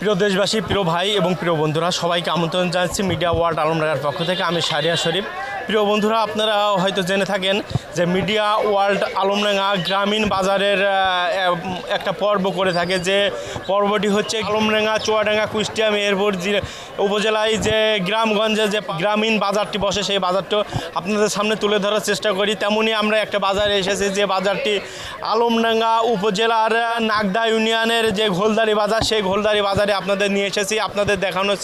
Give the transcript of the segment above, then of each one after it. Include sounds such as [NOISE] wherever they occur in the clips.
প্রিয় দেশবাসী, প্রিয় ভাই এবং প্রিয় বন্ধুরা, সবাইকে আমন্ত্রণ জানাচ্ছি মিডিয়া ওয়ার্ল্ড আলমডাঙ্গার পক্ষ থেকে। আমি সারিয়া শরীফ। প্রিয় বন্ধুরা, আপনারা হয়তো জেনে থাকেন যে মিডিয়া ওয়ার্ল্ড আলমডাঙ্গা গ্রামীণ বাজারের একটা পর্ব করে থাকে যে পর্বটি হচ্ছে আলমডাঙ্গা, চুয়াডাঙ্গা, কুষ্টিয়া, মেহেরপুর উপজেলায় যে গ্রামগঞ্জে যে গ্রামীণ বাজারটি বসে, সেই বাজারটা আপনাদের সামনে তুলে ধরার চেষ্টা করি। তেমনই আমরা একটা বাজারে এসেছি যে বাজারটি আলমডাঙ্গা উপজেলার নাগদা ইউনিয়নের যে ঘোলদারি বাজার, সেই ঘোলদারি বাজারে আপনাদের নিয়ে এসেছি। আপনাদের দেখানোর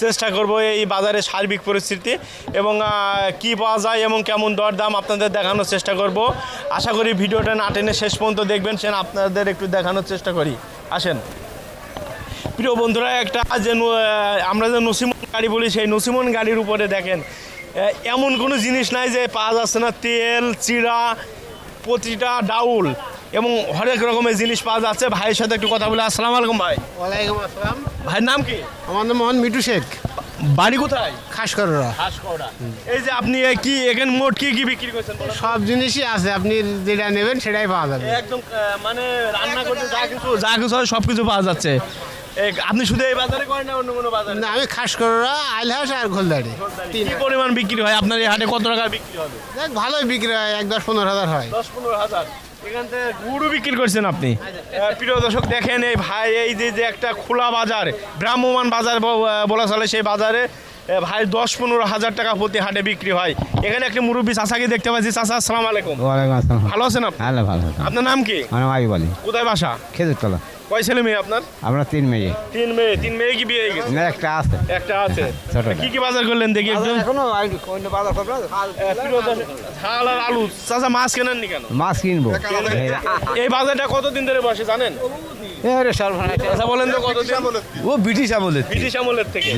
চেষ্টা করব এই বাজারের সার্বিক পরিস্থিতি এবং কি পাওয়া যায় এবং কেমন দরদাম আপনাদের দেখানোর চেষ্টা করব। আশা করি ভিডিওটা না টেনে শেষ পর্যন্ত দেখবেন। সেন আপনাদের একটু দেখানোর চেষ্টা করি। আসেন। প্রিয় বন্ধুরা একটা যে আমরা যে নসিমন গাড়ি বলি সেই নসিমন গাড়ির উপরে দেখেন এমন কোনো জিনিস নাই যে পাওয়া যাচ্ছে না। তেল চিরা প্রতিটা ডাউল এবং হরেক রকমের জিনিস পাওয়া যাচ্ছে। ভাইয়ের সাথে একটু কথা বলে। আসসালামু আলাইকুম ভাই। ওয়ালাইকুম আসসালাম। ভাইয়ের নাম কি? আমার নাম মোহন মিটু শেখ। বাড়ি কোথায়? খাস হাসকোড়া এই যে আপনি কি এখানে মোট কি কি বিক্রি করছেন সব জিনিসই আছে আপনি যেটা নেবেন সেটাই পাওয়া যাবে। একদম মানে রান্না করতে যা কিছু যা কিছু হয় সব কিছু পাওয়া যাচ্ছে। আপনি শুধু এই বাজারে করেন না অন্য কোনো বাজারে? না আমি খাস কররা আইলহাস আর ঘোলদাড়ি। তিন কি পরিমাণ বিক্রি হয়? আপনার এই হাটে কত টাকা বিক্রি হবে? ভালোই বিক্রি হয় এক দশ পনেরো হাজার হয়। দশ পনেরো হাজার। এখান থেকে গুড়ও বিক্রি করছেন আপনি? প্রিয় দর্শক দেখেন এই ভাই এই যে যে একটা খোলা বাজার ভ্রাম্যমান বাজার বলা চলে সেই বাজারে ভাই দশ পনেরো হাজার টাকা প্রতি হাটে বিক্রি হয়। এখানে একটি মুরব্বী চাষাকে দেখতে পাচ্ছি। চাষা আসসালাম আলাইকুম। ভালো আছেন ভালো ভালো আপনার নাম কি? আমার মাই বলি কোথায় বাসা? খেজুর তলা কয় ছেলে মেয়ে আপনার? আমরা তিন মেয়ে। তিন মেয়ে তিন মেয়ে কি বিয়ে হয়ে গেছে? না একটা আছে। একটা আছে। কি কি বাজার করলেন দেখি একটু? এখনও বাজার ঝাল আর আলু। চাচা মাছ কেনেননি কেন? মাছ কিনবো। এই বাজারটা কতদিন ধরে বসে জানেন? আচ্ছা বলেন তো কতদিন? ও ব্রিটিশ আমলের ব্রিটিশ আমলের থেকে।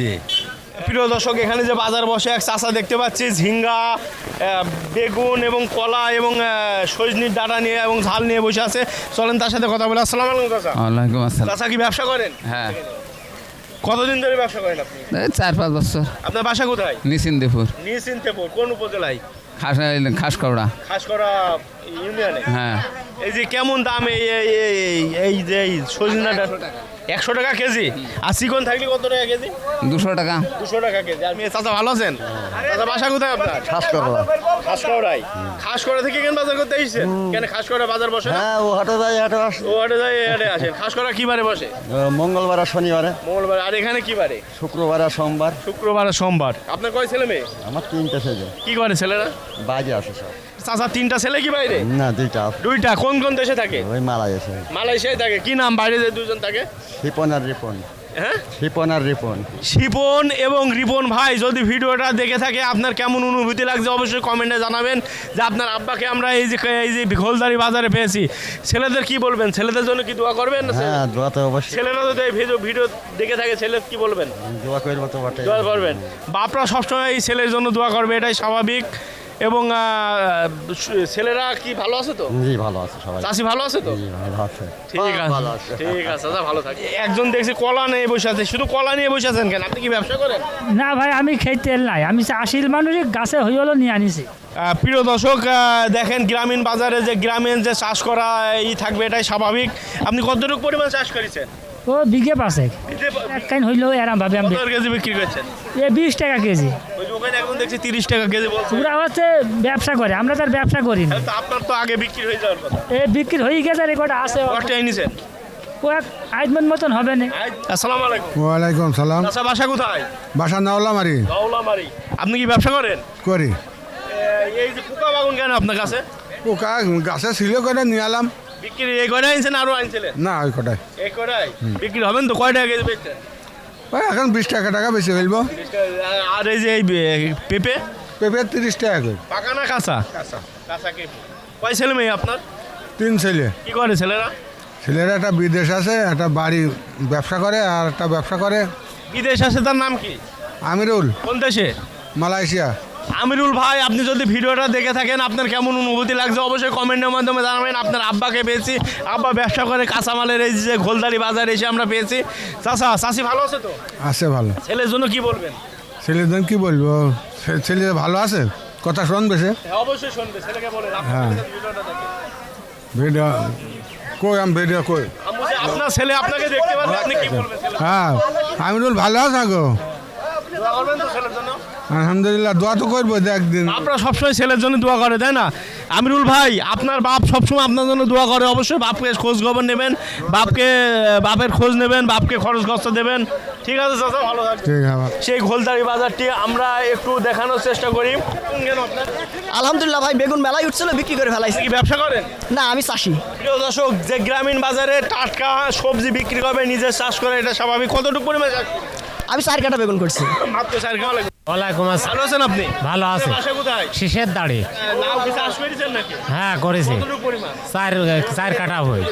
প্রিয় দর্শক এখানে যে বাজার বসে এক চাষা দেখতে পাচ্ছি ঝিঙ্গা বেগুন এবং কলা এবং সজনির ডাটা নিয়ে এবং ঝাল নিয়ে বসে আছে। চলেন তার সাথে কথা বলে। আসসালাম আলাইকুম ওয়ালাইকুম আসসালাম। চাষা কি ব্যবসা করেন? হ্যাঁ। কতদিন ধরে ব্যবসা করেন আপনি? চার পাঁচ বছর। আপনার বাসা কোথায়? নিশ্চিন্দিপুর নিশ্চিন্তেপুর কোন উপজেলায়? খাস খাস করা খাস ইউনিয়নে? হ্যাঁ। এই যে কেমন দাম এই এই যে এই সজনাটা একশো টাকা কেজি। আর চিকন থাকলে কত টাকা কেজি? দুশো টাকা। দুশো টাকা কেজি। আর মেয়ে চাচা ভালো আছেন? চাচা বাসা কোথায় আপনার? খাস খাসকড়াই খাসকড়া থেকে কেন বাজার করতে এসেছেন? কেন খাসকড়া বাজার বসে হ্যাঁ ও হাটে যায় হাটে আসে। ও হাটে যায় হাটে আসেন খাসকড়া কি বারে বসে? মঙ্গলবার আর শনিবারে। মঙ্গলবার। আর এখানে কি বারে? শুক্রবার আর সোমবার। শুক্রবার আর সোমবার। আপনার কয় ছেলে মেয়ে? আমার তিনটা ছেলে। কি করে ছেলেরা? বাজে আসে সব। চাচা তিনটা ছেলে কি বাইরে? না দুইটা। দুইটা। কোন কোন দেশে থাকে? ওই মালা গেছে মালয়েশিয়ায় থাকে। কি নাম বাইরে যে দুজন থাকে? রিপন আর রিপন। হ্যাঁ? রিপন আর রিপন। শিপন এবং রিপন ভাই যদি ভিডিওটা দেখে থাকে আপনার কেমন অনুভূতি লাগছে অবশ্যই কমেন্টে জানাবেন যে আপনার আব্বাকে আমরা এই যে এই যে ঘোলদারি বাজারে পেয়েছি। ছেলেদের কি বলবেন? ছেলেদের জন্য কি দোয়া করবেন হ্যাঁ দোয়া তো অবশ্যই। ছেলেরা যদি এই ভিডিও ভিডিও দেখে থাকে ছেলে কি বলবেন? দোয়া করব তো বটে দোয়া করবেন। বাপরা সবসময় এই ছেলের জন্য দোয়া করবে এটাই স্বাভাবিক। এবং ছেলেরা কি ভালো আছে তো? জি ভালো আছে সবাই। চাষি ভালো আছে তো? জি ভালো আছে। ঠিক ভালো আছে। ঠিক আছে দাদা ভালো থাকে। একজন দেখছি কলা নিয়ে বসে আছে। শুধু কলা নিয়ে বসে আছেন কেন? আপনি কি ব্যবসা করেন? না ভাই আমি খেতে নাই। আমি চাষির মানুষই গাছে হয়ে হলো নিয়ে আনিছি। প্রিয় দর্শক দেখেন গ্রামীণ বাজারে যে গ্রামীণ যে চাষ করা ই থাকবে এটাই স্বাভাবিক। আপনি কতটুকু পরিমাণ চাষ করেছেন? ও বিঘে পাশে এক কাইন হইলেও এরাম ভাবে আমি কেজি বিক্রি করছেন? এ বিশ টাকা কেজি। ওই যে ওখানে এখন দেখছি তিরিশ টাকা কেজি ওরা হচ্ছে ব্যবসা করে আমরা তার ব্যবসা করি না। তো আপনার তো আগে বিক্রি হয়ে যাওয়ার কথা। এ বিক্রি হয়ে গেছে রেকর্ড আছে। কষ্টাই নিছেন? ও এক আজমন মতন হবে না। আসসালামু আলাইকুম। ওয়ালাইকুম সালাম। আচ্ছা বাসা কোথায়? বাসা নাওলামারি। গাউলামারি আপনি কি ব্যবসা করেন? করি। এই যে পোকা বাগুন কেন আপনার কাছে? পোকা গাছে ছিল করে নিয়ে আলাম বিক্রি এই কয়টা আনছেন আরও আনছিলেন? না ওই কটাই এই কয়টাই বিক্রি হবেন তো কয় টাকা কেজি বেচছেন? ওই এখন বিশ টাকা টাকা বেশি ফেলব আর এই যে এই পেঁপে? পেঁপে তিরিশ টাকা করে। পাকা না কাঁচা? কাঁচা। কাঁচা কে? কয় ছেলে মেয়ে আপনার? তিন ছেলে। কি করে ছেলেরা? ছেলেরা একটা বিদেশ আছে একটা বাড়ি ব্যবসা করে আর একটা ব্যবসা করে। বিদেশ আছে তার নাম কি? আমিরুল। কোন দেশে? মালয়েশিয়া। আমিরুল ভাই আপনি যদি ভিডিওটা দেখে থাকেন আপনার কেমন অনুভূতি লাগছে অবশ্যই কমেন্টের মাধ্যমে জানাবেন। আপনার আব্বাকে পেয়েছি আব্বা ব্যবসা করে কাঁচামালের এই যে ঘোলদারি বাজার এসে আমরা পেয়েছি। চাষা চাষি ভালো আছে তো? আছে ভালো। ছেলের জন্য কি বলবেন? ছেলের জন্য কি বলব? ছেলে ভালো আছে? কথা শুনবে সে? হ্যাঁ অবশ্যই শুনবে ছেলেকে বলেন হ্যাঁ। ভিডিও কই আমি ভিডিও কই? আপনার ছেলে আপনাকে দেখতে পাচ্ছে আপনি কি বলবেন? হ্যাঁ আমিরুল ভালো আছো গো। ছেলের জন্য? আলহামদুলিল্লাহ দোয়া তো করব একদিন। আপনারা সবসময় ছেলের জন্য দোয়া করে তাই না? আমিরুল ভাই আপনার বাপ সবসময় আপনার জন্য দোয়া করে অবশ্যই বাপকে খোঁজ খবর নেবেন বাপকে বাপের খোঁজ নেবেন বাপকে খরচ খরচা দেবেন। ঠিক আছে চাচা? ভালো সেই ঘোলদারি বাজারটি আমরা একটু দেখানোর চেষ্টা করি। আলহামদুলিল্লাহ ভাই বেগুন মেলায় উঠছিল বিক্রি করে ফেলাইছি। কি ব্যবসা করেন? না আমি চাষি। প্রিয় দর্শক যে গ্রামীণ বাজারে টাটকা সবজি বিক্রি করবে নিজের চাষ করে এটা স্বাভাবিক। কতটুকু পরিমাণ আমি চার কাটা বেগুন করছি। মাত্র চার লাগবে। ওয়ালাইকুম আসসালাম। ভালো আছেন আপনি? ভালো আছে। শীষের দাড়ি। হ্যাঁ করেছি। চার কাটা হই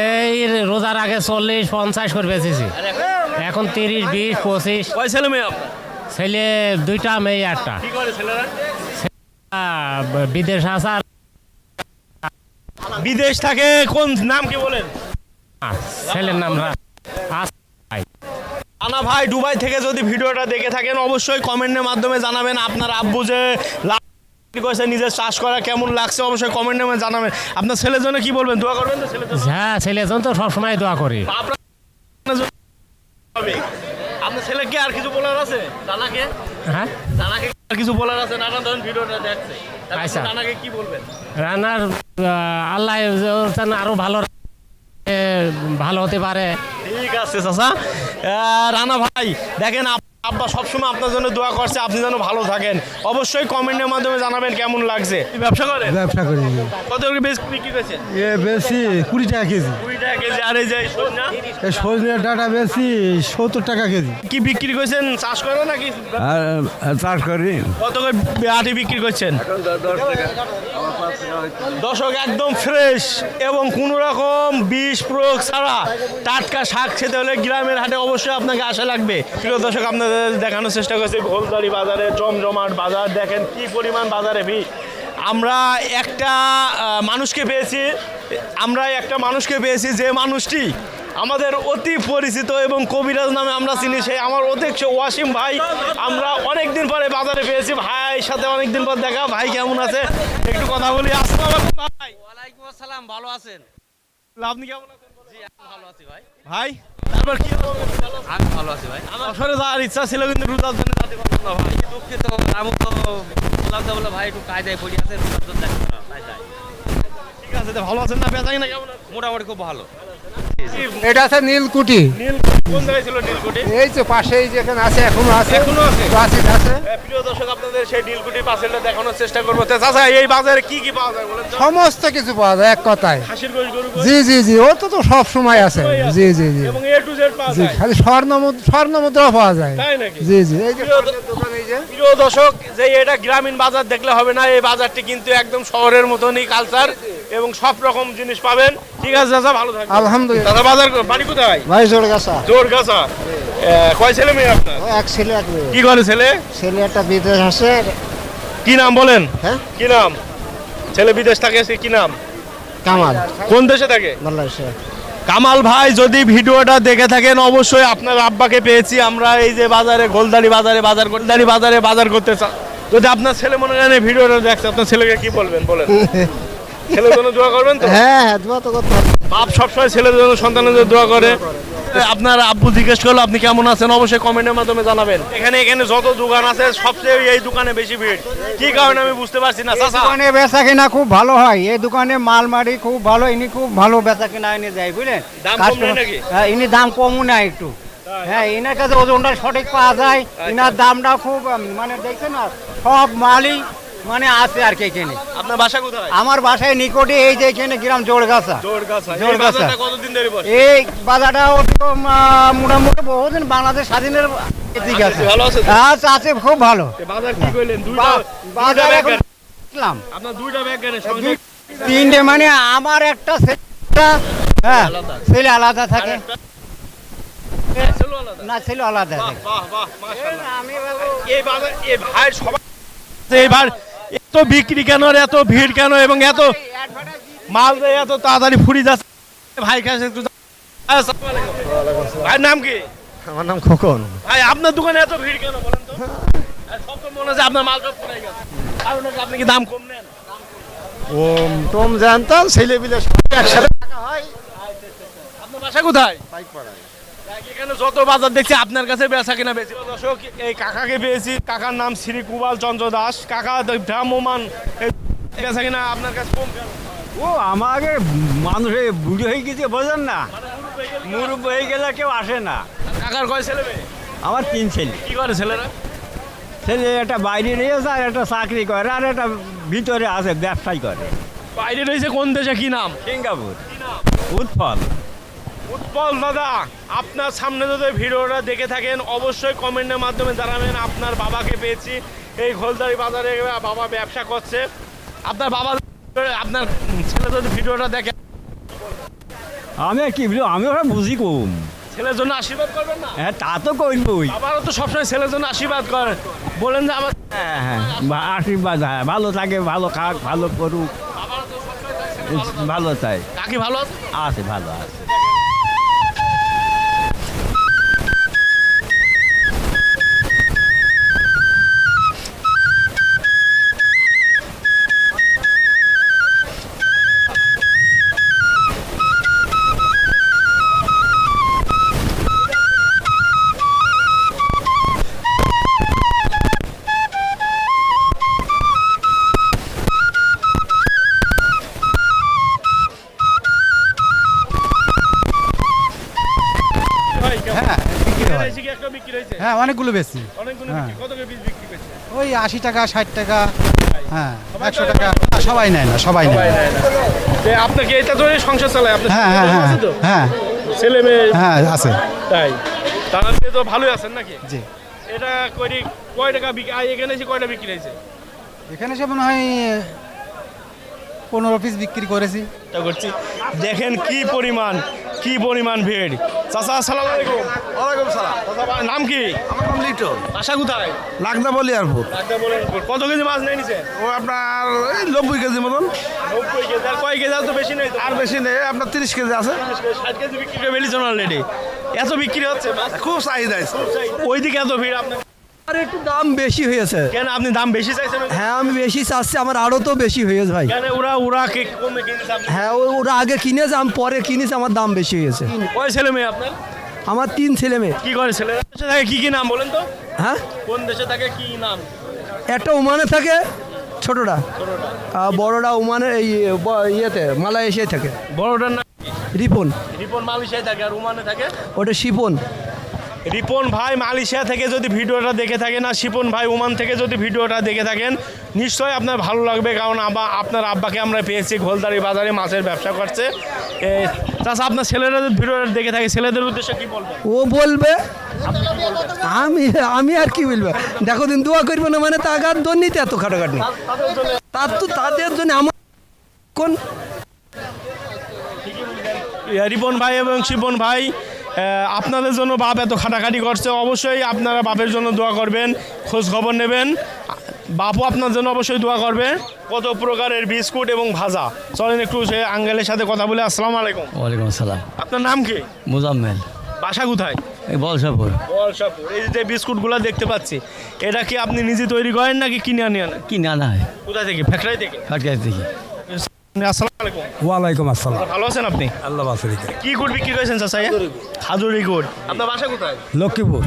এই রোজার আগে চল্লিশ পঞ্চাশ করে বেচেছি। এখন? তিরিশ বিশ পঁচিশ। কয় ছেলে মেয়ে ছেলে দুইটা মেয়ে একটা। বিদেশ আসার বিদেশ থাকে কোন নাম কি বলেন ছেলের নাম আস- আনা ভাই দুবাই থেকে যদি ভিডিওটা দেখে থাকেন অবশ্যই কমেন্টের মাধ্যমে জানাবেন আপনার আব্বু যে করেছে নিজের চাষ করা কেমন লাগছে অবশ্যই কমেন্টের মাধ্যমে জানাবেন। আপনার ছেলের জন্য কি বলবেন? দোয়া করবেন তো ছেলের জন্য? হ্যাঁ ছেলের জন্য তো সবসময় দোয়া করি। আপনার ছেলেকে আর কিছু বলার আছে? হ্যাঁ? আর কিছু বলার আছে? নানা ধরুন ভিডিওটা দেখছে। আচ্ছা। জানাকে কি বলবেন? রান্নার আল্লাহ আরও ভালো ভালো হতে পারে। ঠিক আছে চাচা। রানা ভাই দেখেন আব্বা সবসময় আপনার জন্য দোয়া করছে আপনি যেন ভালো থাকেন। অবশ্যই কমেন্টের মাধ্যমে জানাবেন কেমন লাগছে। ব্যবসা করেন? ব্যবসা করি। কত করে বেশ বিক্রি করেছেন? এ বেশি কুড়ি টাকা কেজি। কুড়ি টাকা কেজি আর এই যে সজনা, এই সজনের ডাটা বেশি সত্তর টাকা কেজি। কি বিক্রি করছেন? চাষ করে নাকি? চাষ করি। কত করে আটি বিক্রি করছেন? দর্শক একদম ফ্রেশ এবং কোনো রকম বিষ প্রয়োগ ছাড়া টাটকা শাক খেতে হলে গ্রামের হাটে অবশ্যই আপনাকে আসা লাগবে। প্রিয় দর্শক আপনাদের দেখানোর চেষ্টা করছি। ঘোলদারি বাজারে জমজমাট বাজার দেখেন কি পরিমাণ বাজারে ভিড়। আমরা একটা মানুষকে পেয়েছি আমরা একটা মানুষকে পেয়েছি যে মানুষটি আমাদের অতি পরিচিত এবং কবিরাজ নামে আমরা চিনি সেই আমার অধ্যক্ষ ওয়াসিম ভাই। আমরা অনেক দিন পরে বাজারে পেয়েছি। ভাইয়ের সাথে অনেক দিন পর দেখা। ভাই কেমন আছে? একটু কথা বলি। আসসালামু আলাইকুম ভাই। ওয়ালাইকুম আসসালাম ভালো আছেন? আপনি কেমন আছেন? ভালো আছি ভাই। ভাই? তারপর কি? আমি ভালো আছি ভাই। আমার সরে যাওয়ার ইচ্ছা ছিল কিন্তু রোজার জন্য যেতে পারলাম না ভাই দুঃখিত আমি তো বললাম তো বলে ভাই একটু কায়দায় পড়ি আছে রোজার জন্য ঠিক আছে ভালো আছেন না? বেচাই না কেমন মোটামুটি খুব ভালো। এটা আছে নীলকুটি কোন জায়গায় ছিল নীলকুটি এই তো পাশেই যেখানে আছে এখনও আছে। এখনও আছে? আছে আছে। প্রিয় দর্শক আপনাদের সেই নীলকুটি পাশেলটা দেখানোর চেষ্টা করব। চাচা এই বাজারে কি কি পাওয়া যায় বলেন সমস্ত কিছু পাওয়া যায় এক কথায়। জি জি জি ও তো তো সব সময় আছে। জি জি জি। এবং এ টু জেড পাওয়া জি যায়? খালি স্বর্ণ মুদ্রা স্বর্ণ মুদ্রাও পাওয়া যায়। তাই নাকি? জি জি এই যে দোকান এই যে। প্রিয় দর্শক যে এটা গ্রামীণ বাজার দেখলে হবে না এই বাজারটি কিন্তু একদম শহরের মতনই কালচার এবং সব রকম জিনিস পাবেন। ঠিক আছে দাদা ভালো থাকবেন। আলহামদুলিল্লাহ। দাদা বাজার বাড়ি কোথায়? ভাই জোর গাছা। জোর গাছা। কয় ছেলে মেয়ে আপনার? এক ছেলে এক মেয়ে। কি করে ছেলে? ছেলে একটা বিদেশ আছে। কি নাম বলেন? হ্যাঁ? কি নাম? ছেলে বিদেশ থাকে সে কি নাম? কামাল। কোন দেশে থাকে? বাংলাদেশে। কামাল ভাই যদি ভিডিওটা দেখে থাকেন অবশ্যই আপনার আব্বাকে পেয়েছি। আমরা এই যে বাজারে গোলদারি বাজারে বাজার গোলদারি বাজারে বাজার করতে চা- যদি আপনার ছেলে মনে করেন ভিডিওটা দেখছে আপনার ছেলেকে কি বলবেন? বলেন। [LAUGHS] ছেলের জন্য দোয়া করবেন তো? হ্যাঁ হ্যাঁ দোয়া তো করতে হবে। বাপ সবসময় ছেলের জন্য সন্তানের জন্য দোয়া করে। আপনার আব্বু জিজ্ঞেস করল আপনি কেমন আছেন? অবশ্যই কমেন্টের মাধ্যমে জানাবেন। এখানে এখানে যত দোকান আছে সবচেয়ে এই দোকানে বেশি ভিড়। কি কারণে আমি বুঝতে পারছি না দোকানে বেচা কিনা খুব ভালো হয়। এই দোকানে মাল মারি খুব ভালো ইনি খুব ভালো বেচা কিনা এনে দেয় বুঝলেন? দাম কম Customer- নেয় নাকি? হ্যাঁ ইনি দাম কমও নেয় একটু। হ্যাঁ এনার কাছে ওজনটা সঠিক পাওয়া যায়। এনার দামটা খুব মানে দেখছেন না সব মালই মানে আছে আর কি এখানে আপনার বাসা কোথায়? আমার বাসায় নিকটে এই যে এখানে গ্রাম জোড়গাছা। জোরগাছা। বাজারটা কতদিন ধরে বসে? এই বাজারটা মোটামুটি বহুদিন বাংলাদেশ স্বাধীনের দিকে আছে। ভালো আছে? আচ্ছা আছে খুব ভালো। বাজার কি কইলেন দুইটা বাজার এখন আপনার দুইটা ব্যাগ গাড়ি সঙ্গে তিনটে মানে আমার একটা হ্যাঁ ছেলে আলাদা থাকে। আলাদা। না ছেলে আলাদা থাকে। বাহ, বাহ, মাশাআল্লাহ। আমি এই বাজার এই ভাই সবাই এই ভাই এত বিক্রি কেন আর এত ভিড় কেন? এবং এত মাল এত তাড়াতাড়ি ফুরি যাচ্ছে? ভাই কাছে একটু। ভাইয়ের নাম কি? আমার নাম খোকন। ভাই আপনার দোকানে এত ভিড় কেন বলেন তো? সব তো মনে হচ্ছে আপনার মাল সব ফুরাই গেছে। কারণ আপনি কি দাম কম নেন? ও টম জানতাম ছেলে বিলে একসাথে আপনার বাসা কোথায়? এখানে যত বাজার দেখছি আপনার কাছে বেচা কিনা বেশি। দর্শক এই কাকাকে পেয়েছি। কাকার নাম শ্রী কুবাল চন্দ্র দাস। কাকা ভ্রাম্যমান। বেচা কিনা আপনার কাছে কম ও আমাকে মানুষে বুড়ি হয়ে গেছে বোঝেন না। মুরব্ব হয়ে গেলে? কেউ আসে না। কাকার কয় ছেলে আমার তিন ছেলে। কি করে ছেলেরা? ছেলে একটা বাইরে রয়েছে আর একটা চাকরি করে আর একটা ভিতরে আছে ব্যবসায় করে। বাইরে রয়েছে কোন দেশে? কি নাম? সিঙ্গাপুর। উৎফল উৎপল দাদা আপনার সামনে যদি ভিডিওটা দেখে থাকেন অবশ্যই কমেন্টের মাধ্যমে জানাবেন আপনার বাবাকে পেয়েছি। এই খোলদারি বাজারে বাবা ব্যবসা করছে। আপনার বাবা আপনার ছেলে যদি ভিডিওটা দেখে আমি কি বলি আমি ওরা বুঝি কম ছেলের জন্য আশীর্বাদ করবেন না? হ্যাঁ তা তো করবই। বাবারও তো সবসময় ছেলের জন্য আশীর্বাদ করেন বলেন যে আমার হ্যাঁ হ্যাঁ আশীর্বাদ হ্যাঁ ভালো থাকে ভালো খাক ভালো করুক। ভালো চাই কাকি ভালো আছে ভালো আছে। অনেকগুলো বেশি অনেকগুলো হ্যাঁ। বিক্রি কত করে বিক্রি করছে ওই আশি টাকা ষাট টাকা হ্যাঁ একশো টাকা। সবাই নেয় না সবাই নেয় যে আপনাকে এটা ধরে সংসার চালায় আপনার হ্যাঁ হ্যাঁ হ্যাঁ হ্যাঁ। ছেলে মেয়ে হ্যাঁ আছে। তাই। তাহলে তো ভালোই আছেন নাকি? জি। এটা কয় টাকা বিক্রি এখানে এসে কয়টা বিক্রি হয়েছে? এখানে সে মনে হয় পনেরো পিস বিক্রি করেছি। চেষ্টা করছি। দেখেন কি পরিমাণ কি পরিমাণ ভিড়। চাচা আসসালামু আলাইকুম। ওয়ালাইকুম সালাম। নাম কি? আমার নাম লিটন। আশা কোথায়? লাগদা বলেন কত কেজি মাছ নিয়ে নিছে ও আপনার নব্বই কেজি মতন। নব্বই কেজি। আর কয় কেজি? আর তো বেশি নেই আর বেশি নেই আপনার তিরিশ কেজি আছে। ষাট কেজি বিক্রি করে ফেলেছেন অলরেডি এত বিক্রি হচ্ছে খুব চাহিদা। ওইদিকে এত ভিড় আপনার? আর একটু দাম বেশি হয়েছে। কেন আপনি দাম বেশি চাইছেন? হ্যাঁ আমি বেশি চাচ্ছি আমার আরও তো বেশি হয়েছে ভাই। কেন ওরা ওরা কে কমে কিনেছে আপনি? হ্যাঁ ও- ওরা আগে কিনেছে আমি পরে কিনেছি আমার দাম বেশি হয়েছে। কয় ছেলে মেয়ে আপনার? আমার তিন ছেলে মেয়ে। কি করে ছেলেরা দেশে থাকে কি কি নাম বলেন তো? হ্যাঁ? কোন দেশে থাকে কি নাম? একটা ওমানে থাকে ছোটটা। আর বড়টা ওমানে এই ব- ইয়েতে মালয়েশিয়ায় থাকে। বড়টার নাম রিপন। রিপন মালয়েশিয়ায় থাকে আর ওমানে থাকে? ওটা শিপন। রিপন ভাই মালয়েশিয়া থেকে যদি ভিডিওটা দেখে থাকেন আর শিপন ভাই ওমান থেকে যদি ভিডিওটা দেখে থাকেন নিশ্চয়ই আপনার ভালো লাগবে কারণ আবা আপনার আব্বাকে আমরা পেয়েছি ঘোলদারি বাজারে মাছের ব্যবসা করছে। তাছাড়া আপনার ছেলেরা যদি ভিডিওটা দেখে থাকে ছেলেদের উদ্দেশ্যে কি বলবেন? ও বলবে? আমি আমি আর কি বলব? দেখো দিন দোয়া করব না মানে তাগার দন্নিতে এত খাটাখাটি তার তো তাদের জন্য আমার কোন রিপন ভাই এবং শিপন ভাই আপনাদের জন্য বাপ এত খাটাখাটি করছে অবশ্যই আপনারা বাপের জন্য দোয়া করবেন খোঁজ খবর নেবেন। বাপও আপনার জন্য অবশ্যই দোয়া করবে। কত প্রকারের বিস্কুট এবং ভাজা। চলেন একটু সে আঙ্গেলের সাথে কথা বলে আসসালামু আলাইকুম। ওয়ালাইকুম আসসালাম। আপনার নাম কি? মুজাম্মেল। বাসা কোথায়? এই বলসাপুর বর্ষাপুর এই যে বিস্কুটগুলো দেখতে পাচ্ছি এটা কি আপনি নিজে তৈরি করেন নাকি কিনে আনি আনেন? কিনে না না হয়। কোথা থেকে? ফ্যাক্টরি থেকে? ফাটকাই থেকে। ওয়ালাইকুম আসসালাম। ভালো আছেন আপনি? আল্লাহ কি গুড় বিক্রি করেছেন চাচা খাজুরি গুড়। আপনার বাসা কোথায়? লক্ষ্মীপুর।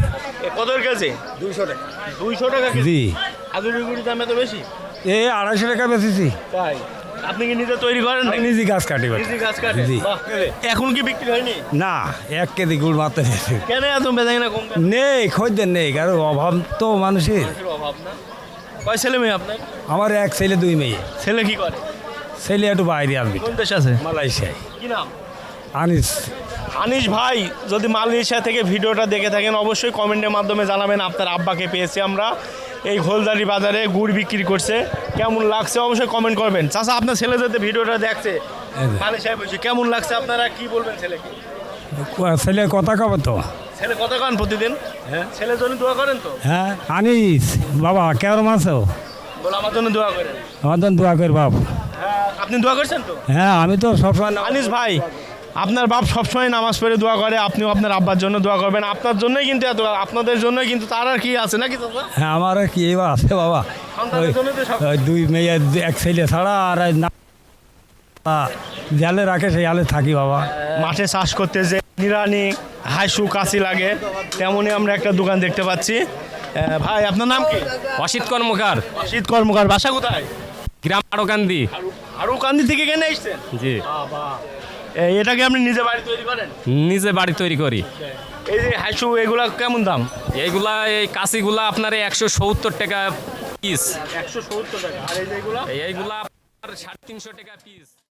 কত কেজি? দুইশো টাকা। দুইশো টাকা কেজি? জি। খাজুরি গুড়ির দাম এত বেশি? এ আড়াইশো টাকা তাই। আপনি কি নিজে তৈরি করেন? নিজে গাছ কাটি নিজে গাছ জি। এখন কি বিক্রি হয়নি? না এক কেজি গুড় মাত্র দিয়েছি কেন এত বেজাই না কম নেই খদ্দের নেই। কারণ অভাব তো মানুষের। মানুষের অভাব না। কয় ছেলে মেয়ে আপনার? আমার এক ছেলে দুই মেয়ে। ছেলে কি করে? ছেলে একটু বাইরে আসবি। কোন দেশ আছে? মালয়েশিয়ায়। কি নাম? আনিস। আনিস ভাই যদি মালয়েশিয়া থেকে ভিডিওটা দেখে থাকেন অবশ্যই কমেন্টের মাধ্যমে জানাবেন আপনার আব্বাকে পেয়েছি আমরা। এই ঘোলদারি বাজারে গুড় বিক্রি করছে। কেমন লাগছে? অবশ্যই কমেন্ট করবেন। চাচা আপনার ছেলে যাতে ভিডিওটা দেখছে মালয়েশিয়ায় বসে কেমন লাগছে আপনারা? কি বলবেন ছেলেকে? ছেলে কথা কব তো? ছেলে কথা কন প্রতিদিন। হ্যাঁ। ছেলের জন্য দোয়া করেন তো? হ্যাঁ আনিস। বাবা কেমন আছো? বলে আমার জন্য দোয়া করেন। আমার জন্য দোয়া কর বাপ। হ্যাঁ আপনি দোয়া করছেন তো? হ্যাঁ আমি তো সবসময় আনিস ভাই আপনার বাপ সবসময় নামাজ পড়ে দোয়া করে আপনিও আপনার আব্বার জন্য দোয়া করবেন। আপনার জন্যই কিন্তু এত আপনাদের জন্যই কিন্তু তার আর কি আছে নাকি হ্যাঁ আমার আর কি এবার আছে বাবা। জন্য দুই মেয়ে এক ছেলে ছাড়া আর না জালে রাখে সেই আলে থাকি বাবা। মাঠে চাষ করতে যে নিরানি হাইসু কাশি লাগে তেমনই আমরা একটা দোকান দেখতে পাচ্ছি। ভাই আপনার নাম কি? অসিত কর্মকার। শীত কর্মকার বাসা কোথায়? গ্রাম আরকান্দি আরও কান্দি থেকে কেনে এসছেন? জি। এটাকে আপনি নিজে বাড়ি তৈরি করেন? নিজে বাড়ি তৈরি করি। এই যে হাইসু এগুলা কেমন দাম? এইগুলা এই কাশিগুলা আপনার একশো সত্তর টাকা পিস একশো সত্তর টাকা। আর এইগুলা এইগুলা আপনার সাড়ে তিনশো টাকা পিস